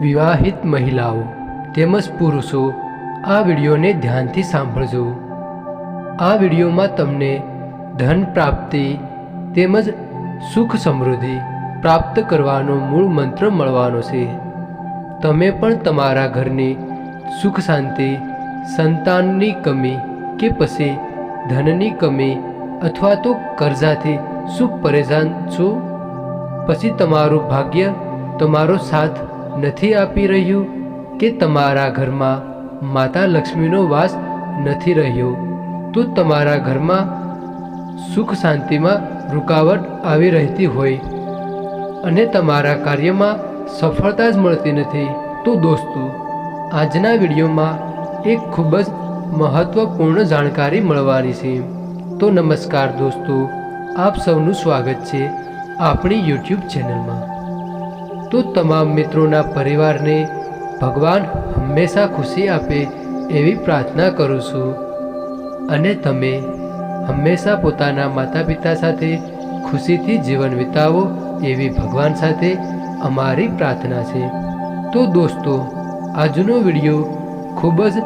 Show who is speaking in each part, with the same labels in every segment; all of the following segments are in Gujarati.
Speaker 1: વિવાહિત મહિલાઓ તેમજ પુરુષો આ વિડીયોને ધ્યાનથી સાંભળજો. આ વિડીયોમાં તમને ધન પ્રાપ્તિ તેમજ સુખ સમૃદ્ધિ પ્રાપ્ત કરવાનો મૂળ મંત્ર મળવાનો છે. તમે પણ તમારા ઘરની સુખ શાંતિ, સંતાનની કમી કે પછી ધનની કમી અથવા તો કરજાથી શું પરેશાન છો? પછી તમારું ભાગ્ય, તમારો સાથ નથી આપી રહ્યું કે તમારા ઘરમાં માતા લક્ષ્મીનો વાસ નથી રહ્યો, તો તમારા ઘરમાં સુખ શાંતિમાં રૂકાવટ આવી રહેતી હોય અને તમારા કાર્યમાં સફળતા જ મળતી નથી. તો દોસ્તો, આજના વિડીયોમાં એક ખૂબ જ મહત્વપૂર્ણ જાણકારી મળવાની છે. તો નમસ્કાર દોસ્તો, આપ સૌનું સ્વાગત છે આપણી યુટ્યુબ ચેનલમાં. તો તમામ મિત્રોના પરિવારને ભગવાન હંમેશા ખુશી આપે એવી પ્રાર્થના કરું છું. અને તમે હંમેશા પોતાના માતા પિતા સાથે ખુશીથી જીવન વિતાવો એવી ભગવાન સાથે અમારી પ્રાર્થના છે. તો દોસ્તો, આજનો વીડિયો ખૂબ જ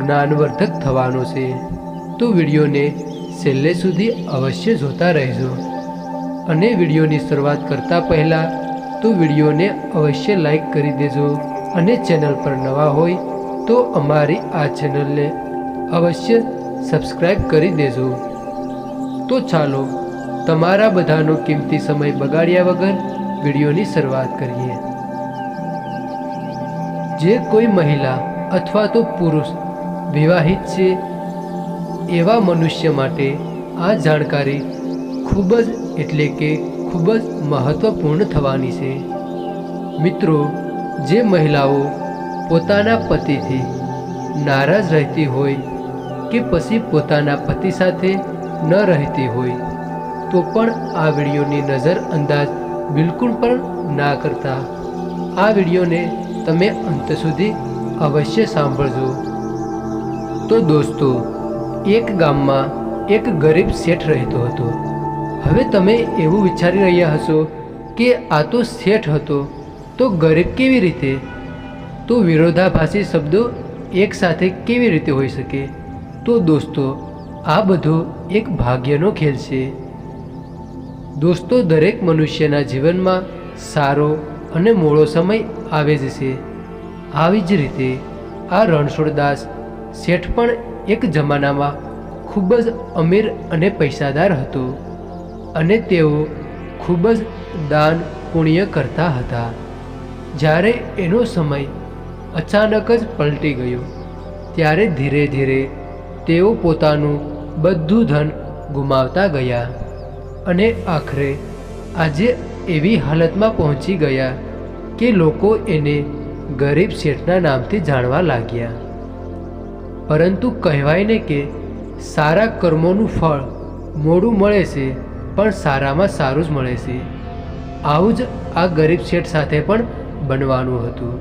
Speaker 1: જ્ઞાનવર્ધક થવાનો છે. તો વિડીયોને છેલ્લે સુધી અવશ્ય જોતા રહેજો. અને વિડીયોની શરૂઆત કરતાં પહેલાં તો વિડીયોને અવશ્ય લાઈક કરી દેજો અને ચેનલ પર નવા હોય તો અમારી આ ચેનલને અવશ્ય સબસ્ક્રાઈબ કરી દેજો. તો ચાલો, તમારા બધાનો કિંમતી સમય બગાડ્યા વગર વિડીયોની શરૂઆત કરીએ. જે કોઈ મહિલા અથવા તો પુરુષ વિવાહિત છે, એવા મનુષ્ય માટે આ જાણકારી ખૂબ જ એટલે કે ખૂબ જ મહત્વપૂર્ણ થવાની છે. મિત્રો, જે મહિલાઓ પોતાના પતિથી નારાજ રહેતી હોય કે પછી પોતાના પતિ સાથે ન રહેતી હોય, તો પણ આ વિડીયોની નજર અંદાજ બિલકુલ પણ ના કરતા. આ વિડીયોને તમે અંત સુધી અવશ્ય સાંભળજો. તો દોસ્તો, એક ગામમાં એક ગરીબ શેઠ રહેતો હતો. હવે તમે એવું વિચારી રહ્યા હશો કે આ તો શેઠ હતો, તો ગરીબ કેવી રીતે? તો વિરોધાભાસી શબ્દો એકસાથે કેવી રીતે હોઈ શકે? તો દોસ્તો, આ બધો એક ભાગ્યનો ખેલ છે. દોસ્તો, દરેક મનુષ્યના જીવનમાં સારો અને મોડો સમય આવે જ છે. આવી જ રીતે આ રણછોડદાસ શેઠ પણ એક જમાનામાં ખૂબ જ અમીર અને પૈસાદાર હતો. અને તેઓ ખૂબ જ દાન પુણ્ય કરતા હતા. જ્યારે એનો સમય અચાનક જ પલટી ગયો, ત્યારે ધીરે ધીરે તેઓ પોતાનું બધું ધન ગુમાવતા ગયા અને આખરે આજે એવી હાલતમાં પહોંચી ગયા કે લોકો એને ગરીબ શેઠના નામથી જાણવા લાગ્યા. પરંતુ કહેવાય ને કે સારા કર્મોનું ફળ મોડું મળે છે પણ સારામાં સારું જ મળે છે. આવું જ આ ગરીબ શેઠ સાથે પણ બનવાનું હતું.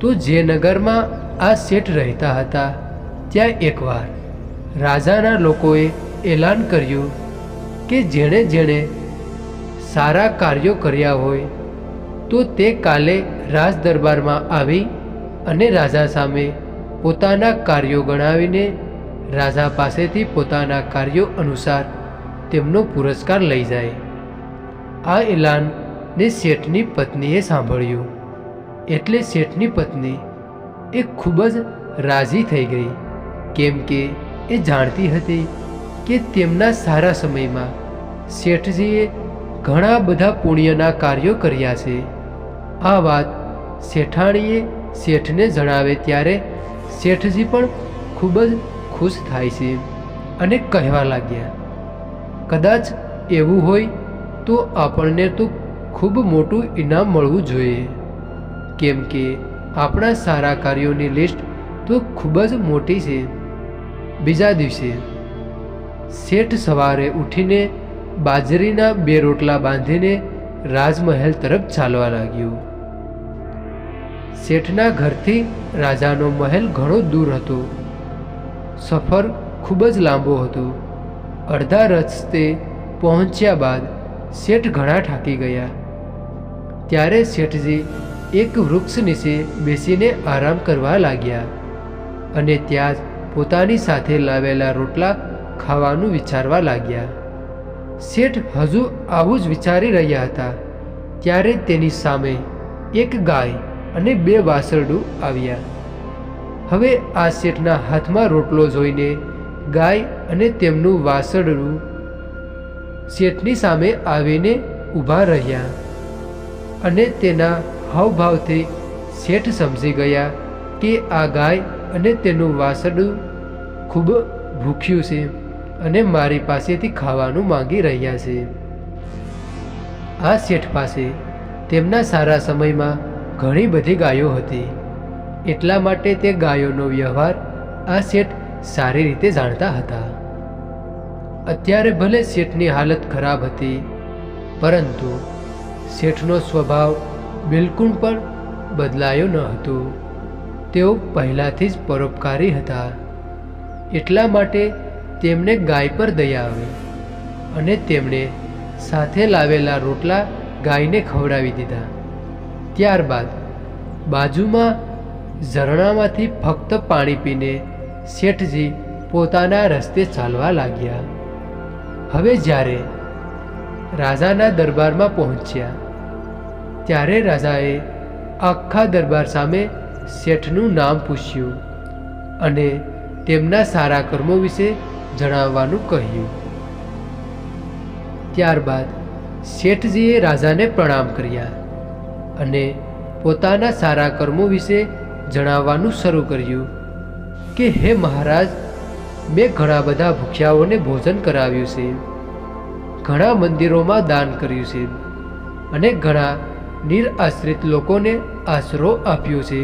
Speaker 1: તો જે નગરમાં આ શેઠ રહેતા હતા, ત્યાં એકવાર રાજાના લોકોએ એલાન કર્યું કે જેણે જેણે સારા કાર્યો કર્યા હોય, તો તે કાલે રાજ દરબારમાં આવી અને રાજા સામે પોતાના કાર્યો ગણાવીને રાજા પાસેથી પોતાના કાર્યો અનુસાર તેમનો પુરસ્કાર લઈ જાય. આ એલાનને શેઠની પત્નીએ સાંભળ્યું. એટલે શેઠની પત્ની એ ખૂબ જ રાજી થઈ ગઈ, કેમ કે એ જાણતી હતી કે તેમના સારા સમયમાં શેઠજીએ ઘણા બધા પુણ્યના કાર્યો કર્યા છે. આ વાત શેઠાણીએ શેઠને જણાવે ત્યારે શેઠજી પણ ખૂબ જ ખુશ થાય છે અને કહેવા લાગ્યા કદાચ એવું હોય તો આપણને તો ખૂબ મોટું ઇનામ મળવું જોઈએ. કેમ કે આપણા સારા કાર્યોની લિસ્ટ તો ખૂબ જ મોટી છે. બીજા દિવસે શેઠ સવારે ઉઠીને બાજરીના બે રોટલા બાંધીને રાજમહેલ તરફ ચાલવા લાગ્યો. શેઠના ઘરથી રાજાનો મહેલ ઘણો દૂર હતો. સફર ખૂબ જ લાંબો હતો. અડધા રસ્તે પહોંચ્યા બાદ શેઠ ઘણા થાકી ગયા. ત્યારે શેઠજી એક વૃક્ષ નીચે બેસીને આરામ કરવા લાગ્યા અને ત્યાં જ પોતાની સાથે લાવેલા રોટલા ખાવાનું વિચારવા લાગ્યા. શેઠ હજુ આવું જ વિચારી રહ્યા હતા. ત્યારે તેની સામે એક ગાય અને બે વાસરડું આવ્યા. હવે આ શેઠના હાથમાં રોટલો જોઈને ગાય અને તેમનું વાસળડું શેઠની સામે આવીને ઊભા રહ્યા અને તેના હાવભાવથી શેઠ સમજી ગયા કે આ ગાય અને તેનું વાસળડું ખૂબ ભૂખ્યું છે અને મારી પાસેથી ખાવાનું માંગી રહ્યા છે. આ શેઠ પાસે તેમના સારા સમયમાં ઘણી બધી ગાયો હતી. એટલા માટે તે ગાયોનો વ્યવહાર આ શેઠ સારી રીતે જાણતા હતા. અત્યારે ભલે શેઠની હાલત ખરાબ હતી, પરંતુ શેઠનો સ્વભાવ બિલકુલ પણ બદલાયો ન હતો. તેઓ પહેલાંથી જ પરોપકારી હતા. એટલા માટે તેમને ગાય પર દયા આવી અને તેમણે સાથે લાવેલા રોટલા ગાયને ખવડાવી દીધા. ત્યારબાદ બાજુમાં ઝરણામાંથી ફક્ત પાણી પીને શેઠજી પોતાના રસ્તે ચાલવા લાગ્યા. હવે જ્યારે રાજાના દરબારમાં પહોંચ્યા, ત્યારે રાજાએ આખા દરબાર સામે શેઠનું નામ પૂછ્યું અને તેમના સારા કર્મો વિશે જણાવવાનું કહ્યું. ત્યારબાદ શેઠજીએ રાજાને પ્રણામ કર્યા અને પોતાના સારા કર્મો વિશે જણાવવાનું શરૂ કર્યું. કે હે મહારાજ, મેં ઘણા બધા ભૂખ્યાઓને ભોજન કરાવ્યું છે. ઘણા મંદિરોમાં દાન કર્યું છે અને ઘણા નિરાશ્રિત લોકોને આશરો આપ્યો છે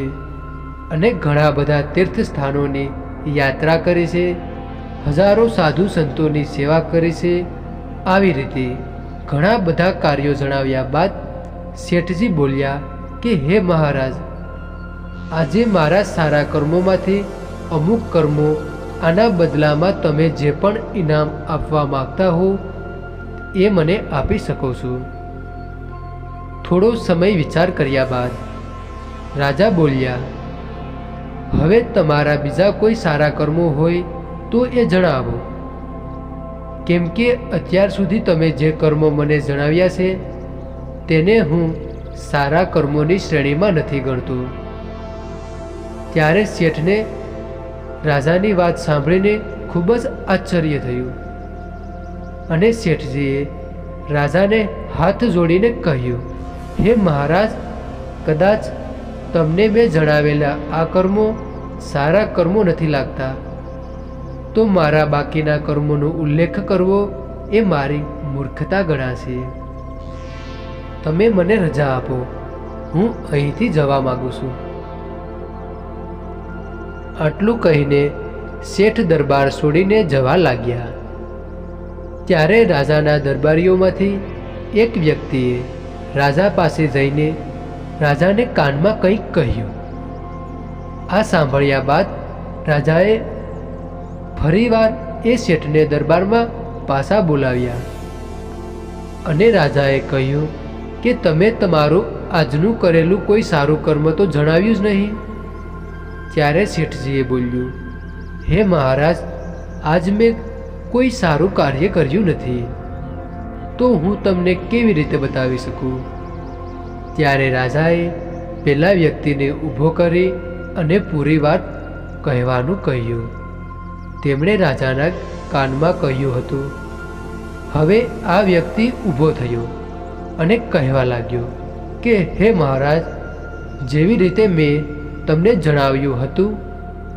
Speaker 1: અને ઘણા બધા તીર્થ સ્થાનોની યાત્રા કરી છે, હજારો સાધુ સંતોની સેવા કરી છે. આવી રીતે ઘણા બધા કાર્યો જણાવ્યા બાદ શેઠજી બોલ્યા કે, હે મહારાજ, આજે મારા સારા કર્મોમાંથી અમુક કર્મો આના બદલામાં તમે જે પણ ઇનામ આપવા માગતા હો, એ મને આપી શકો છો. થોડો સમય વિચાર કર્યા બાદ રાજા બોલ્યા, હવે તમારા બીજા કોઈ સારા કર્મો હોય તો એ જણાવો. કેમ કે અત્યાર સુધી તમે જે કર્મો મને જણાવ્યા છે, તેને હું સારા કર્મોની શ્રેણીમાં નથી ગણતો. ત્યારે શેઠને રાજાની વાત સાંભળીને ખૂબ જ આશ્ચર્ય થયું. અને શેઠજીએ રાજાને હાથ જોડીને કહ્યું, હે મહારાજ, કદાચ તમને મેં જણાવેલા આ કર્મો સારા કર્મો નથી લાગતા. તો મારા બાકીના કર્મોનો ઉલ્લેખ કરવો એ મારી મૂર્ખતા ગણાશે તમે મને રજા આપો. હું અહીંથી જવા માગું છું. આટલું કહીને શેઠ દરબાર છોડીને જવા લાગ્યા. ત્યારે રાજાના દરબારીઓમાંથી એક વ્યક્તિએ રાજા પાસે જઈને રાજાને કાનમાં કંઈક કહ્યું. આ સાંભળ્યા બાદ રાજાએ ફરીવાર એ શેઠને દરબારમાં પાછા બોલાવ્યા અને રાજાએ કહ્યું કે તમે તમારું આજનું કરેલું કોઈ સારું કર્મ તો જણાવ્યું જ નહીં. ત્યારે શેઠજીએ બોલ્યું, હે મહારાજ, આજ મેં કોઈ સારું કાર્ય કર્યું નથી. તો હું તમને કેવી રીતે બતાવી શકું? ત્યારે રાજાએ પેલા વ્યક્તિને ઊભો કરી અને પૂરી વાત કહેવાનું કહ્યું. તેમણે રાજાના કાનમાં કહ્યું હતું, હવે આ વ્યક્તિ ઊભો થયો અને કહેવા લાગ્યો કે, હે મહારાજ, જેવી રીતે મેં તમને જણાવ્યું હતું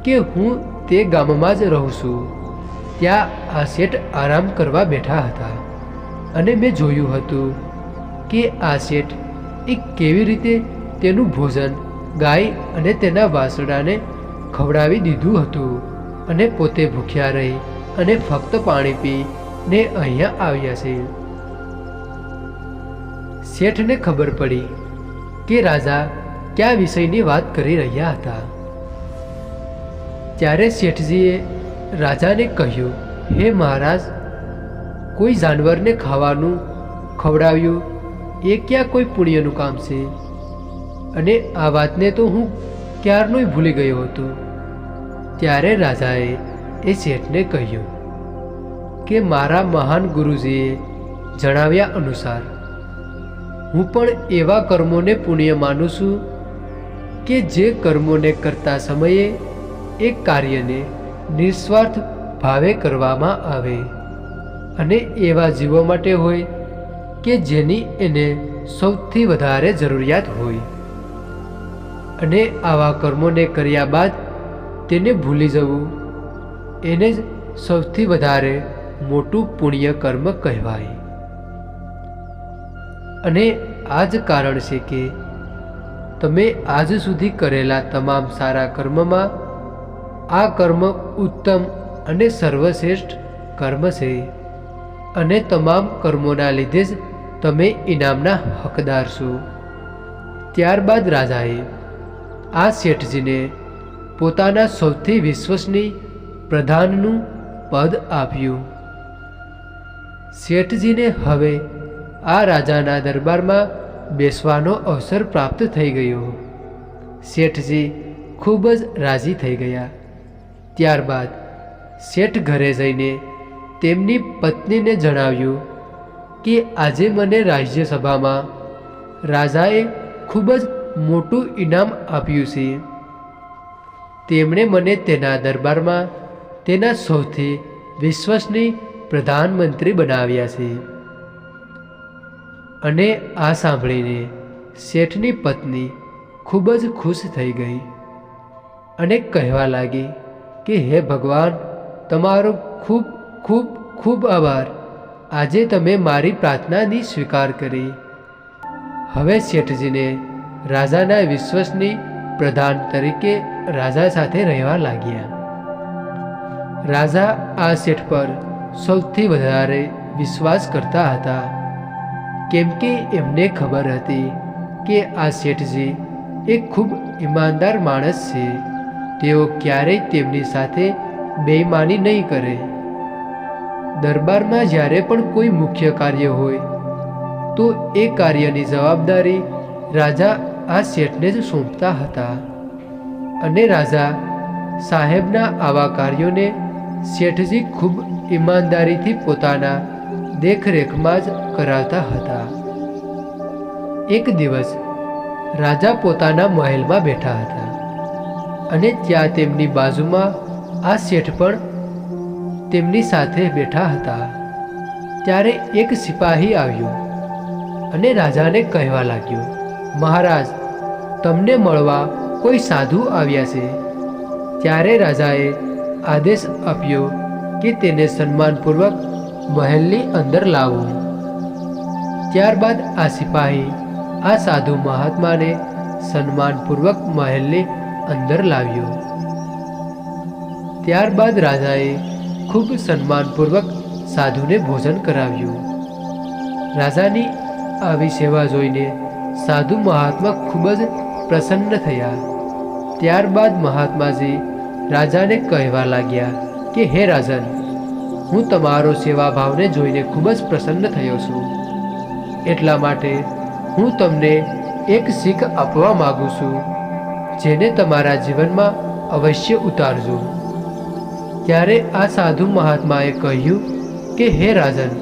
Speaker 1: કે હું તે ગામમાં જ રહું છું. ત્યાં આ શેઠ આરામ કરવા બેઠા હતા અને મેં જોયું હતું કે આ શેઠ એ કેવી રીતે તેનું ભોજન, ગાય અને તેના વાસડાને ખવડાવી દીધું હતું અને પોતે ભૂખ્યા રહી અને ફક્ત પાણી પીને અહીંયા આવ્યા છે. શેઠને ખબર પડી કે રાજા કયા વિષયની વાત કરી રહ્યા હતા? ત્યારે શેઠજીએ રાજાને કહ્યું, હે મહારાજ, કોઈ જાનવરને ખાવાનું ખવડાવ્યું? એ ક્યાં કોઈ પુણ્યનું કામ છે? અને આ વાતને તો હું ક્યારનોય ભૂલી ગયો હતો. ત્યારે રાજાએ એ શેઠને કહ્યું, કે મારા મહાન ગુરુજીએ જણાવ્યા અનુસાર, હું પણ એવા કર્મોને પુણ્ય માનું છું કે જે કર્મોને કરતા સમયે એ કાર્યને નિસ્વાર્થ ભાવે કરવામાં આવે. અને એવા જીવો માટે હોય કે જેની એને સૌથી વધારે જરૂરિયાત હોય. અને આવા કર્મોને કર્યા બાદ તેને ભૂલી જવું, એને જ સૌથી વધારે મોટું પુણ્ય કર્મ કહેવાય. અને આ જ કારણ છે કે તમે આજ સુધી કરેલા તમામ સારા કર્મમાં આ કર્મ ઉત્તમ અને સર્વશ્રેષ્ઠ કર્મ છે. અને તમામ કર્મોના લીધે જ તમે ઇનામના હકદાર છો. ત્યારબાદ રાજાએ આ શેઠજીને પોતાના સૌથી વિશ્વસનીય પ્રધાનનું પદ આપ્યું. શેઠજીને હવે આ રાજાના દરબારમાં બેસવાનો અવસર પ્રાપ્ત થઈ ગયો. શેઠજી ખૂબ જ રાજી થઈ ગયા. ત્યારબાદ શેઠ ઘરે જઈને તેમની પત્નીને જણાવ્યું કે આજે મને રાજ્યસભામાં રાજાએ ખૂબ જ મોટું ઇનામ આપ્યું છે. તેમણે મને તેના દરબારમાં તેના સૌથી વિશ્વસનીય પ્રધાનમંત્રી બનાવ્યા છે. અને આ સાંભળીને શેઠની પત્ની ખૂબ જ ખુશ થઈ ગઈ અને કહેવા લાગી કે, હે ભગવાન, તમારો ખૂબ ખૂબ ખૂબ આભાર. આજે તમે મારી પ્રાર્થનાની સ્વીકાર કરી. હવે શેઠજીને રાજાના વિશ્વસની પ્રધાન તરીકે રાજા સાથે રહેવા લાગ્યા. રાજા આ શેઠ પર સૌથી વધારે વિશ્વાસ કરતા હતા. કેમ કે એમને ખબર હતી કે આ શેઠજી એક ખૂબ ઈમાનદાર માણસ છે. તેઓ ક્યારેય તેમની સાથે બેઈમાની નહીં કરે. દરબારમાં જ્યારે પણ કોઈ મુખ્ય કાર્ય હોય, તો એ કાર્યની જવાબદારી રાજા આ શેઠને જ સોંપતા હતા અને રાજા સાહેબના આવા કાર્યોને શેઠજી ખૂબ ઈમાનદારીથી પોતાના દેખરેખમાં જ કરાવતા હતા. એક દિવસ રાજા પોતાના મહેલમાં બેઠા હતા અને ત્યાં તેમની બાજુમાં આ શેઠ પણ તેમની સાથે બેઠા હતા. ત્યારે એક સિપાહી આવ્યો અને રાજાને કહેવા લાગ્યો, મહારાજ, તમને મળવા કોઈ સાધુ આવ્યા છે? ત્યારે રાજાએ આદેશ આપ્યો કે તેને સન્માનપૂર્વક મહેલની અંદર લાવો. ત્યારબાદ આ સિપાહી આ સાધુ મહાત્માને સન્માનપૂર્વક મહેલની અંદર લાવ્યો. ત્યારબાદ રાજાએ ખૂબ સન્માનપૂર્વક સાધુને ભોજન કરાવ્યું. રાજાની આવી સેવા જોઈને સાધુ મહાત્મા ખૂબ જ પ્રસન્ન થયા. ત્યારબાદ મહાત્માજી રાજાને કહેવા લાગ્યા કે, હે રાજન હું તમારો સેવાભાવને જોઈને ખૂબ જ પ્રસન્ન થયો છું. એટલા માટે હું તમને એક શીખ આપવા માગું છું, જેને તમારા જીવનમાં અવશ્ય ઉતારજો. ત્યારે આ સાધુ મહાત્માએ કહ્યું કે, હે રાજન,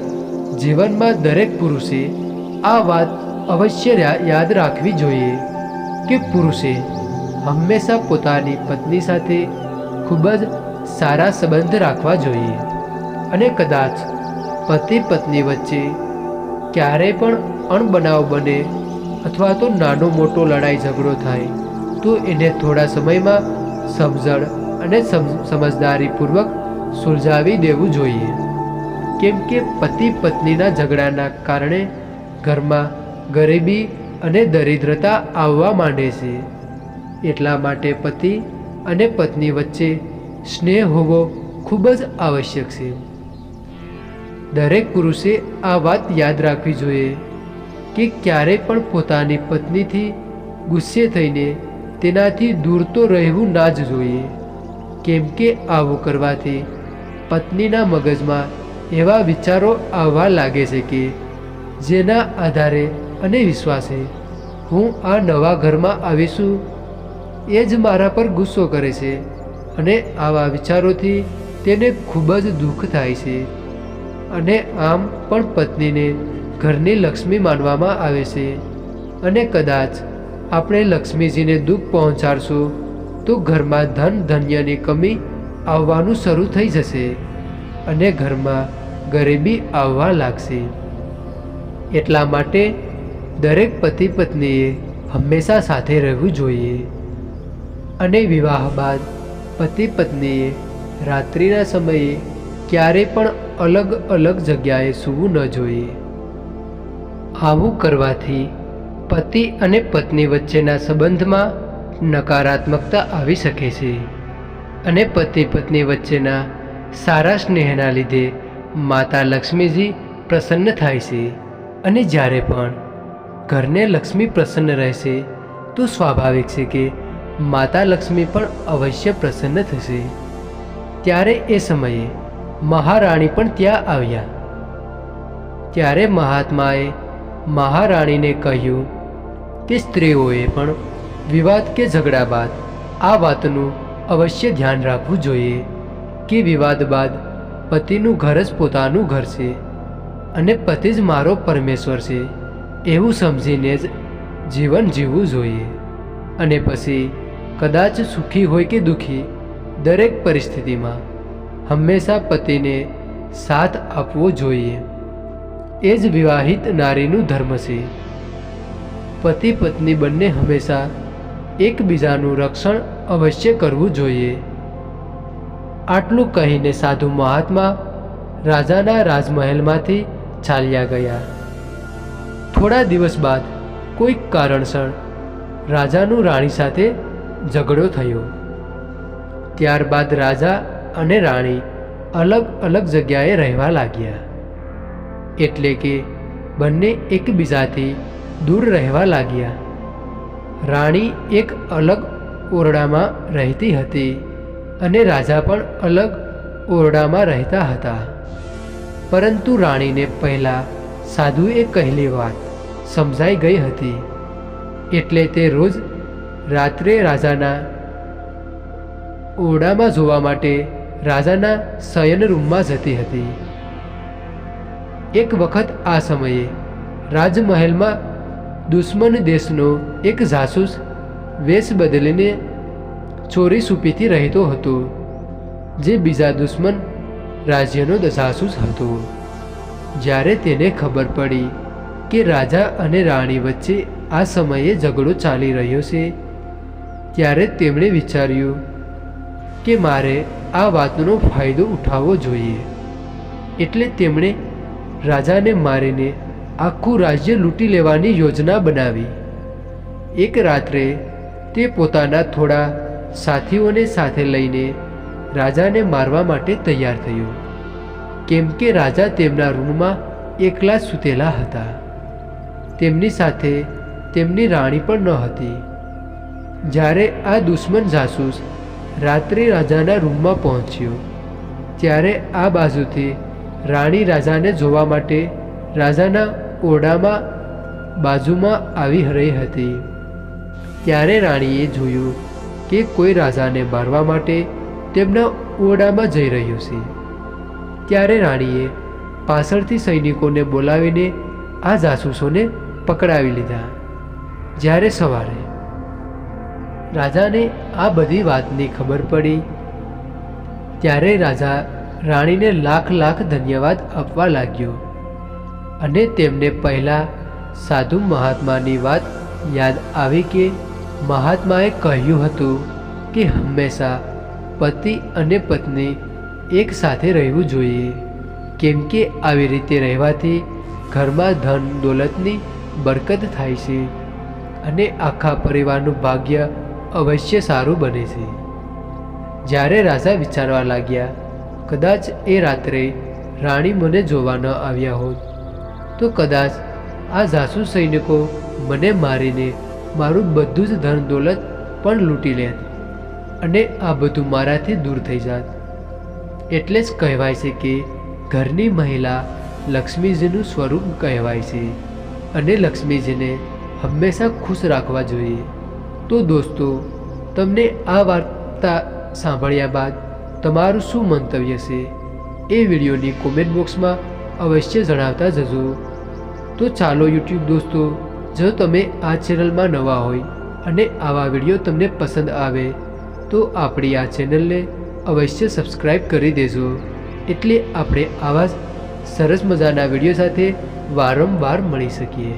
Speaker 1: જીવનમાં દરેક પુરુષે આ વાત અવશ્ય યાદ રાખવી જોઈએ કે પુરુષે હંમેશા પોતાની પત્ની સાથે ખૂબ જ સારા સંબંધ રાખવા જોઈએ. અને કદાચ પતિ પત્ની વચ્ચે ક્યારેય પણ અણબનાવ બને અથવા તો નાનો મોટો લડાઈ ઝઘડો થાય, તો એને થોડા સમયમાં સમજણ અને સમ- સમજદારીપૂર્વક સુલઝાવી દેવું જોઈએ. કેમ કે પતિ પત્નીના ઝઘડાના કારણે ઘરમાં ગરીબી અને દરિદ્રતા આવવા માંડે છે. એટલા માટે પતિ અને પત્ની વચ્ચે સ્નેહ હોવો ખૂબ જ આવશ્યક છે. દરેક પુરુષે આ વાત યાદ રાખવી જોઈએ કે ક્યારેય પણ પોતાની પત્નીથી ગુસ્સે થઈને તેનાથી દૂર તો રહેવું ના જ જોઈએ. કેમ કે આવું કરવાથી પત્નીના મગજમાં એવા વિચારો આવવા લાગે છે કે જેના આધારે અને વિશ્વાસે હું આ નવા ઘરમાં આવીશું, એ જ મારા પર ગુસ્સો કરે છે અને આવા વિચારોથી તેને ખૂબ જ દુઃખ થાય છે. અને આમ પણ પત્નીને ઘરની લક્ષ્મી માનવામાં આવે છે. અને કદાચ આપણે લક્ષ્મીજીને દુઃખ પહોંચાડશું, તો ઘરમાં ધન ધન્યની કમી આવવાનું શરૂ થઈ જશે અને ઘરમાં ગરીબી આવવા લાગશે. એટલા માટે દરેક પતિ પત્નીએ હંમેશા સાથે રહેવું જોઈએ. અને વિવાહ બાદ પતિ પત્નીએ રાત્રિના સમયે ક્યારેય પણ અલગ અલગ જગ્યાએ સૂવું ન જોઈએ. આવું કરવાથી પતિ અને પત્ની વચ્ચેના સંબંધમાં નકારાત્મકતા આવી શકે છે અને પતિ પત્ની વચ્ચેના સારા સ્નેહના લીધે માતા લક્ષ્મીજી પ્રસન્ન થાય છે અને જ્યારે પણ ઘરને લક્ષ્મી પ્રસન્ન રહેશે, તો સ્વાભાવિક છે કે માતા લક્ષ્મી પણ અવશ્ય પ્રસન્ન થશે. ત્યારે એ સમયે મહારાણી પણ ત્યાં આવ્યા. ત્યારે મહાત્માએ મહારાણીને કહ્યું કે સ્ત્રીઓએ પણ વિવાદ કે ઝઘડા બાદ આ વાતનું અવશ્ય ધ્યાન રાખવું જોઈએ કે વિવાદ બાદ પતિનું ઘર જ પોતાનું ઘર છે અને પતિ જ મારો પરમેશ્વર છે એવું સમજીને જ જીવન જીવવું જોઈએ. અને પછી કદાચ સુખી હોય કે દુઃખી દરેક પરિસ્થિતિમાં હંમેશા પતિને સાથ આપવો જોઈએ. એ જ વિવાહિત નારીનું ધર્મ છે. પતિ પત્ની બંને હંમેશા એકબીજાનું રક્ષણ અવશ્ય કરવું જોઈએ. આટલું કહીને સાધુ મહાત્મા રાજાના રાજમહેલમાંથી ચાલ્યા ગયા. થોડા દિવસ બાદ કોઈક કારણસર રાજાનું રાણી સાથે ઝઘડો થયો. ત્યારબાદ રાજા અને રાણી અલગ અલગ જગ્યાએ રહેવા લાગ્યા. એટલે કે બંને એકબીજાથી દૂર રહેવા લાગ્યા. રાણી એક અલગ ઓરડામાં રહેતી હતી અને રાજા પણ અલગ ઓરડામાં રહેતા હતા. પરંતુ રાણીને પહેલાં સાધુએ કહેલી વાત સમજાઈ ગઈ હતી. એટલે તે રોજ રાત્રે રાજાના ઓરડામાં જોવા માટે રાજાના શયન રૂમમાં જતી હતી. એક વખત આ સમયે રાજમહેલમાં દુશ્મન દેશનો એક જાસૂસ વેશ બદલીને ચોરી સુપીથી રહેતો હતો, જે બીજા દુશ્મન રાજ્યનો જાસૂસ હતો. જ્યારે તેને ખબર પડી કે રાજા અને રાણી વચ્ચે આ સમયે ઝઘડો ચાલી રહ્યો છે, ત્યારે તેમણે વિચાર્યું કે મારે આ વાતનો ફાયદો ઉઠાવવો જોઈએ. એટલે તેમણે રાજાને મારીને આખું રાજ્ય લૂંટી લેવાની યોજના બનાવી. એક રાત્રે તે પોતાના થોડા સાથીઓને સાથે લઈને રાજાને મારવા માટે તૈયાર થયો. કેમ કે રાજા તેમના રૂમમાં એકલા સૂતેલા હતા. તેમની સાથે તેમની રાણી પણ ન હતી. જ્યારે આ દુશ્મન જાસૂસ રાત્રે રાજાના રૂમમાં પહોંચ્યો. ત્યારે આ બાજુથી રાણી રાજાને જોવા માટે રાજાના ઓરડામાં બાજુમાં આવી રહી હતી. ત્યારે રાણીએ જોયું કે કોઈ રાજાને મારવા માટે તેમના ઓરડામાં જઈ રહ્યું છે. ત્યારે રાણીએ પાછળથી સૈનિકોને બોલાવીને આ જાસૂસોને પકડાવી લીધા. જ્યારે સવારે રાજાને આ બધી વાતની ખબર પડી. ત્યારે રાજા રાણીને લાખ લાખ ધન્યવાદ આપવા લાગ્યો અને તેમને પહેલાં સાધુ મહાત્માની વાત યાદ આવી કે મહાત્માએ કહ્યું હતું કે હંમેશા પતિ અને પત્ની એક સાથે રહેવું જોઈએ. કેમ કે આવી રીતે રહેવાથી ઘરમાં ધન દોલતની બરકત થાય છે અને આખા પરિવારનું ભાગ્ય અવશ્ય સારું બને છે. જ્યારે રાજા વિચારવા લાગ્યા, કદાચ એ રાત્રે રાણી મને જોવા ન આવ્યા હોત, તો કદાચ આ જાસુ સૈનિકો મને મારીને મારું બધું જ ધન દોલત પણ લૂંટી લેત અને આ બધું મારાથી દૂર થઈ જાત. એટલે જ કહેવાય છે કે ઘરની મહિલા લક્ષ્મીજીનું સ્વરૂપ કહેવાય છે અને લક્ષ્મીજીને હંમેશા ખુશ રાખવા જોઈએ. તો દોસ્તો, તમને આ વાર્તા સાંભળ્યા બાદ તમારું શું મંતવ્ય છે? એ વિડીયોની કોમેન્ટ બોક્સમાં અવશ્ય જણાવતા જજો. તો ચાલો યુટ્યુબ દોસ્તો, જો તમે આ ચેનલમાં નવા હોય અને આવા વીડિયો તમને પસંદ આવે, તો આપણી આ ચેનલને અવશ્ય સબસ્ક્રાઈબ કરી દેજો. એટલે આપણે આવા સરસ મજાના વીડિયો સાથે વારંવાર મળી શકીએ.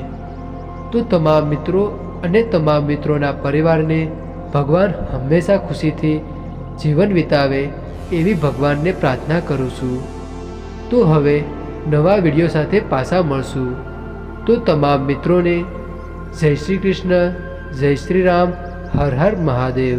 Speaker 1: તો તમામ મિત્રો અને તમામ મિત્રોના પરિવારને ભગવાન હંમેશા ખુશીથી જીવન વિતાવે એવી ભગવાનને પ્રાર્થના કરું છું. તો હવે નવા વીડિયો સાથે પાછા મળશું. તો તમામ મિત્રોને જય શ્રી કૃષ્ણ, જય શ્રી રામ, હર હર મહાદેવ.